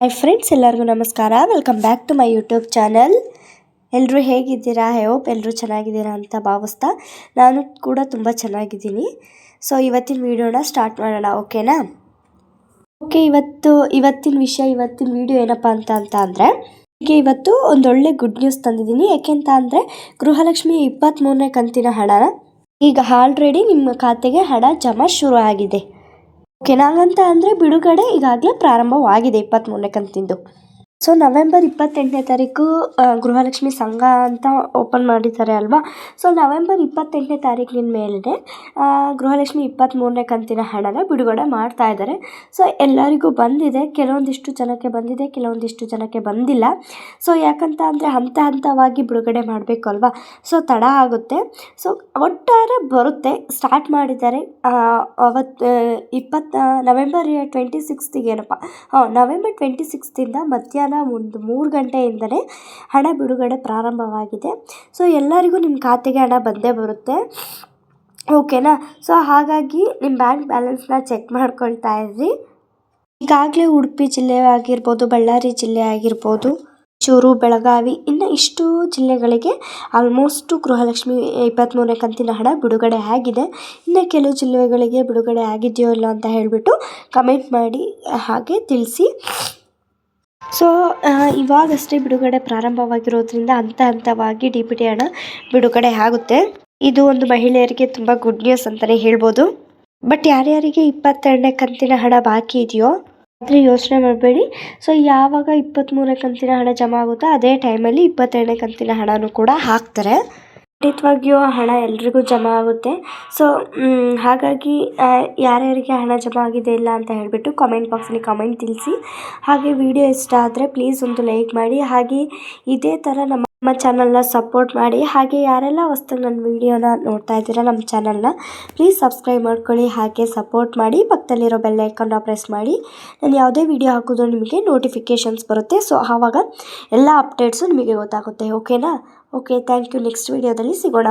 Hi friends ಎಲ್ಲರಿಗೂ ನಮಸ್ಕಾರ. Welcome back to my YouTube channel ಎಲ್ಲರೂ ಹೇಗಿದ್ದೀರಾ? ಐ ಹೋಪ್ ಎಲ್ಲರೂ ಚೆನ್ನಾಗಿದ್ದೀರಾ ಅಂತ ಭಾವಿಸ್ತಾ ನಾನು ಕೂಡ ತುಂಬ ಚೆನ್ನಾಗಿದ್ದೀನಿ. ಸೊ ಇವತ್ತಿನ ವಿಡಿಯೋನ ಸ್ಟಾರ್ಟ್ ಮಾಡೋಣ ಓಕೆನಾ ಓಕೆ ಇವತ್ತು, ಇವತ್ತಿನ ವಿಷಯ, ಇವತ್ತಿನ ವಿಡಿಯೋ ಏನಪ್ಪ ಅಂತ ಅಂತ ಅಂದರೆ ಈಗ ಇವತ್ತು ಒಂದೊಳ್ಳೆ ಗುಡ್ ನ್ಯೂಸ್ ತಂದಿದ್ದೀನಿ. ಯಾಕೆಂತ ಅಂದರೆ, ಗೃಹಲಕ್ಷ್ಮಿ ಇಪ್ಪತ್ತ್ಮೂರನೇ ಕಂತಿನ ಹಣನ ಈಗ ಆಲ್ರೆಡಿ ನಿಮ್ಮ ಖಾತೆಗೆ ಹಣ ಜಮಾ ಶುರು ಆಗಿದೆ. ಅಂದ್ರೆ ಅಂದರೆ ಬಿಡುಗಡೆ ಈಗಾಗಲೇ ಪ್ರಾರಂಭವಾಗಿದೆ ಇಪ್ಪತ್ತ್ಮೂರನೇ ಕಂತಿಂದು. ಸೊ ನವೆಂಬರ್ ಇಪ್ಪತ್ತೆಂಟನೇ ತಾರೀಕು ಗೃಹಲಕ್ಷ್ಮಿ ಸಂಘ ಅಂತ ಓಪನ್ ಮಾಡಿದ್ದಾರೆ ಅಲ್ವಾ? ಸೊ ನವೆಂಬರ್ ಇಪ್ಪತ್ತೆಂಟನೇ ತಾರೀಕಿನ ಮೇಲೆ ಗೃಹಲಕ್ಷ್ಮಿ ಇಪ್ಪತ್ತ್ಮೂರನೇ ಕಂತಿನ ಹಣನ ಬಿಡುಗಡೆ ಮಾಡ್ತಾ ಇದ್ದಾರೆ. ಸೊ ಎಲ್ಲರಿಗೂ ಬಂದಿದೆ. ಕೆಲವೊಂದಿಷ್ಟು ಜನಕ್ಕೆ ಬಂದಿದೆ, ಕೆಲವೊಂದಿಷ್ಟು ಜನಕ್ಕೆ ಬಂದಿಲ್ಲ. ಸೊ ಯಾಕಂತ ಅಂದರೆ ಹಂತ ಹಂತವಾಗಿ ಬಿಡುಗಡೆ ಮಾಡಬೇಕು ಅಲ್ವಾ? ಸೊ ತಡ ಆಗುತ್ತೆ. ಸೊ ಒಟ್ಟಾರೆ ಬರುತ್ತೆ. ಸ್ಟಾರ್ಟ್ ಮಾಡಿದ್ದಾರೆ. ಅವತ್ತು ಇಪ್ಪತ್ತ ನವೆಂಬರ್ ಟ್ವೆಂಟಿ ಸಿಕ್ಸ್ತಿಗೆ ಏನಪ್ಪ? ಹಾಂ ನವೆಂಬರ್ ಟ್ವೆಂಟಿ ಸಿಕ್ಸ್ತಿಂದ ಮಧ್ಯಾಹ್ನ ಒಂದು ಮೂರು ಗಂಟೆಯಿಂದಲೇ ಹಣ ಬಿಡುಗಡೆ ಪ್ರಾರಂಭವಾಗಿದೆ. ಸೊ, ಎಲ್ಲರಿಗೂ ನಿಮ್ಮ ಖಾತೆಗೆ ಹಣ ಬಂದೇ ಬರುತ್ತೆ. ಓಕೆನಾ? ಸೊ, ಹಾಗಾಗಿ ನಿಮ್ಮ ಬ್ಯಾಂಕ್ ಬ್ಯಾಲೆನ್ಸ್ನ ಚೆಕ್ ಮಾಡ್ಕೊಳ್ತಾ ಇದ್ರಿ ಈಗಾಗಲೇ ಉಡುಪಿ ಜಿಲ್ಲೆ ಆಗಿರ್ಬೋದು, ಬಳ್ಳಾರಿ ಜಿಲ್ಲೆ ಆಗಿರ್ಬೋದು ಚೂರು ಬೆಳಗಾವಿ, ಇನ್ನು ಇಷ್ಟು ಜಿಲ್ಲೆಗಳಿಗೆ ಆಲ್ಮೋಸ್ಟು ಗೃಹಲಕ್ಷ್ಮಿ ಇಪ್ಪತ್ತ್ಮೂರನೇ ಕಂತಿನ ಹಣ ಬಿಡುಗಡೆ ಆಗಿದೆ. ಇನ್ನು ಕೆಲವು ಜಿಲ್ಲೆಗಳಿಗೆ ಬಿಡುಗಡೆ ಆಗಿದೆಯೋ ಇಲ್ಲ ಅಂತ ಹೇಳಿಬಿಟ್ಟು ಕಮೆಂಟ್ ಮಾಡಿ ಹಾಗೆ ತಿಳಿಸಿ. ಸೊ ಇವಾಗಷ್ಟೇ ಬಿಡುಗಡೆ ಪ್ರಾರಂಭವಾಗಿರೋದ್ರಿಂದ ಹಂತ ಹಂತವಾಗಿ ಡಿ ಪಿ ಟಿ ಹಣ ಬಿಡುಗಡೆ ಆಗುತ್ತೆ. ಇದು ಒಂದು ಮಹಿಳೆಯರಿಗೆ ತುಂಬ ಗುಡ್ ನ್ಯೂಸ್ ಅಂತಲೇ ಹೇಳ್ಬೋದು. ಬಟ್ ಯಾರ್ಯಾರಿಗೆ ಇಪ್ಪತ್ತೆರಡನೇ ಕಂತಿನ ಹಣ ಬಾಕಿ ಇದೆಯೋ ಆದರೆ ಯೋಚನೆ ಮಾಡಬೇಡಿ. ಸೊ ಯಾವಾಗ ಇಪ್ಪತ್ತ್ಮೂರನೇ ಕಂತಿನ ಹಣ ಜಮಾ ಆಗುತ್ತೋ, ಅದೇ ಟೈಮಲ್ಲಿ ಇಪ್ಪತ್ತೆರಡನೇ ಕಂತಿನ ಹಣನೂ ಕೂಡ ಹಾಕ್ತಾರೆ. ಖಂಡಿತವಾಗಿಯೂ ಹಣ ಎಲ್ರಿಗೂ ಜಮಾ ಆಗುತ್ತೆ. ಸೊ ಹಾಗಾಗಿ ಯಾರ್ಯಾರಿಗೆ ಹಣ ಜಮಾ ಆಗಿದೆ ಇಲ್ಲ ಅಂತ ಹೇಳಿಬಿಟ್ಟು ಕಾಮೆಂಟ್ ಬಾಕ್ಸಲ್ಲಿ ಕಾಮೆಂಟ್ ತಿಳಿಸಿ. ಹಾಗೆ ವಿಡಿಯೋ ಇಷ್ಟ ಆದರೆ ಪ್ಲೀಸ್ ಒಂದು ಲೈಕ್ ಮಾಡಿ. ಹಾಗೆ ಇದೇ ಥರ ನಮ್ಮ ನಮ್ಮ ಚಾನಲ್ನ ಸಪೋರ್ಟ್ ಮಾಡಿ. ಹಾಗೆ ಯಾರೆಲ್ಲ ವಸ್ತು ನನ್ನ ವಿಡಿಯೋನ ನೋಡ್ತಾ ಇದ್ದೀರಾ ನಮ್ಮ ಚಾನಲ್ನ ಪ್ಲೀಸ್ ಸಬ್ಸ್ಕ್ರೈಬ್ ಮಾಡ್ಕೊಳ್ಳಿ. ಹಾಗೆ ಸಪೋರ್ಟ್ ಮಾಡಿ, ಪಕ್ಕದಲ್ಲಿರೋ ಬೆಲ್ ಐಕನ್ನ ಪ್ರೆಸ್ ಮಾಡಿ. ನಾನು ಯಾವುದೇ ವಿಡಿಯೋ ಹಾಕಿದ್ರು ನಿಮಗೆ ನೋಟಿಫಿಕೇಷನ್ಸ್ ಬರುತ್ತೆ. ಸೊ ಆವಾಗ ಎಲ್ಲ ಅಪ್ಡೇಟ್ಸು ನಿಮಗೆ ಗೊತ್ತಾಗುತ್ತೆ. ಓಕೆನಾ ಓಕೆ ಥ್ಯಾಂಕ್ ಯು ನೆಕ್ಸ್ಟ್ ವಿಡಿಯೋದಲ್ಲಿ ಸಿಗೋಣ.